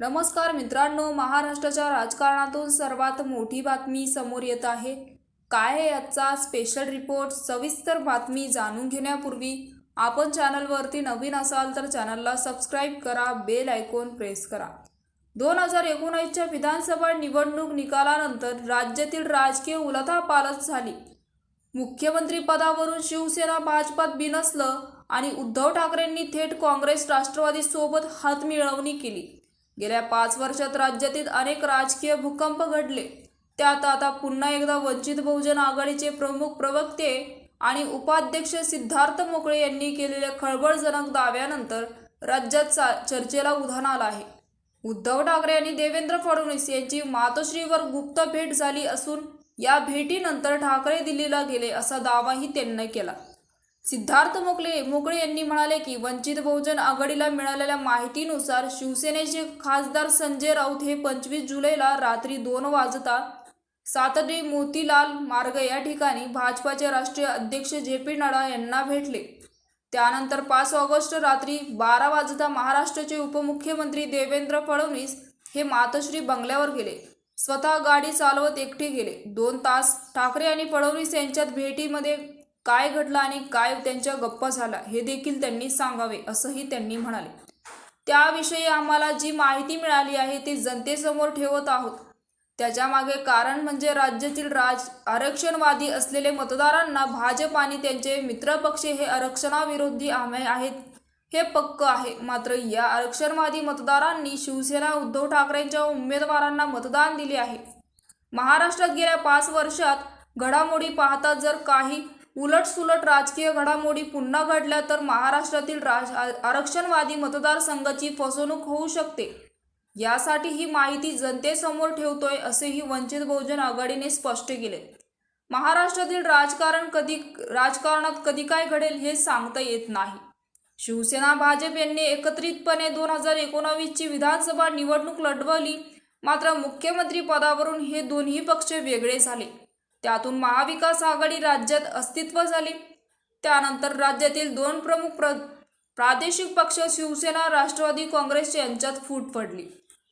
नमस्कार मित्रांनो महाराष्ट्राच्या राजकारणातून सर्वात मोठी बातमी समोर येत आहे. काय आहे आजचा स्पेशल रिपोर्ट सविस्तर बातमी जाणून घेण्यापूर्वी आपण चॅनलवरती नवीन असाल तर चॅनलला सबस्क्राईब करा बेल आयकॉन प्रेस करा. दोन हजार एकोणीसच्या विधानसभा निवडणूक निकालानंतर राज्यातील राजकीय उलथापालथ झाली. मुख्यमंत्री पदावरून शिवसेना भाजपात बिनसलं आणि उद्धव ठाकरेंनी थेट काँग्रेस राष्ट्रवादी सोबत हातमिळवणी केली. गेल्या पाच वर्षात राज्यातील अनेक राजकीय भूकंप घडले. त्यात आता पुन्हा एकदा वंचित बहुजन आघाडीचे प्रमुख प्रवक्ते आणि उपाध्यक्ष सिद्धार्थ मोकळे यांनी केलेल्या खळबळजनक दाव्यानंतर राज्यात चा- चर्चेला उधाण आलं आहे. उद्धव ठाकरे आणि देवेंद्र फडणवीस यांची मातोश्रीवर गुप्त भेट झाली असून या भेटीनंतर ठाकरे दिल्लीला गेले असा दावाही त्यांनी केला. सिद्धार्थ मोकळे मोकळे यांनी म्हणाले की वंचित बहुजन आघाडीला मिळालेल्या माहितीनुसार शिवसेनेचे खासदार संजय राऊत हे पंचवीस जुलैला रात्री दोन वाजता सातडी मोतीलाल मार्ग या ठिकाणी भाजपाचे राष्ट्रीय अध्यक्ष जे पी नड्डा यांना भेटले. त्यानंतर पाच ऑगस्ट रात्री बारा वाजता महाराष्ट्राचे उपमुख्यमंत्री देवेंद्र फडणवीस हे मातोश्री बंगल्यावर गेले. स्वतः गाडी चालवत एकटे गेले. दोन तास ठाकरे आणि फडणवीस यांच्यात भेटीमध्ये काय घडलं आणि काय त्यांच्या गप्पा झाला हे देखील त्यांनी सांगावे असंही त्यांनी म्हणाले. त्याविषयी आम्हाला जी माहिती मिळाली आहे ती जनतेसमोर ठेवत आहोत. त्याच्यामागे कारण म्हणजे राज्यातील राज आरक्षणवादी असलेले मतदारांना भाजप आणि त्यांचे मित्रपक्ष हे आरक्षणाविरोधी आमे आहेत हे पक्क आहे. मात्र या आरक्षणवादी मतदारांनी शिवसेना उद्धव ठाकरेंच्या उमेदवारांना मतदान दिले आहे. महाराष्ट्रात गेल्या पाच वर्षात घडामोडी पाहता जर काही उलटसुलट राजकीय घडामोडी पुन्हा घडल्या तर महाराष्ट्रातील राज आरक्षणवादी मतदारसंघाची फसवणूक होऊ शकते. यासाठी ही माहिती जनतेसमोर ठेवतोय असेही वंचित बहुजन आघाडीने स्पष्ट केले. महाराष्ट्रातील राजकारण कधी राजकारणात कधी काय घडेल हे सांगता येत नाही. शिवसेना भाजप यांनी एकत्रितपणे दोन हजार एकोणावीसची विधानसभा निवडणूक लढवली मात्र मुख्यमंत्री पदावरून हे दोन्ही पक्ष वेगळे झाले. त्यातून महाविकास आघाडी राज्यात अस्तित्व झाली. त्यानंतर राज्यातील दोन प्रमुख प्र प्रादेशिक पक्ष शिवसेना राष्ट्रवादी काँग्रेस यांच्यात फूट पडली.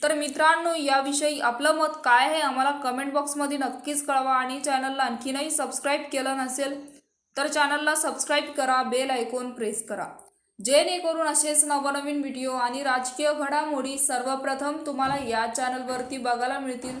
तर मित्रांनो याविषयी आपलं मत काय आहे आम्हाला कमेंट बॉक्समध्ये नक्कीच कळवा आणि चॅनलला आणखीनही सबस्क्राईब केलं नसेल तर चॅनलला सबस्क्राईब करा बेल आयकॉन प्रेस करा. जेणेकरून असेच नवनवीन व्हिडिओ आणि राजकीय घडामोडी सर्वप्रथम तुम्हाला या चॅनलवरती बघायला मिळतील.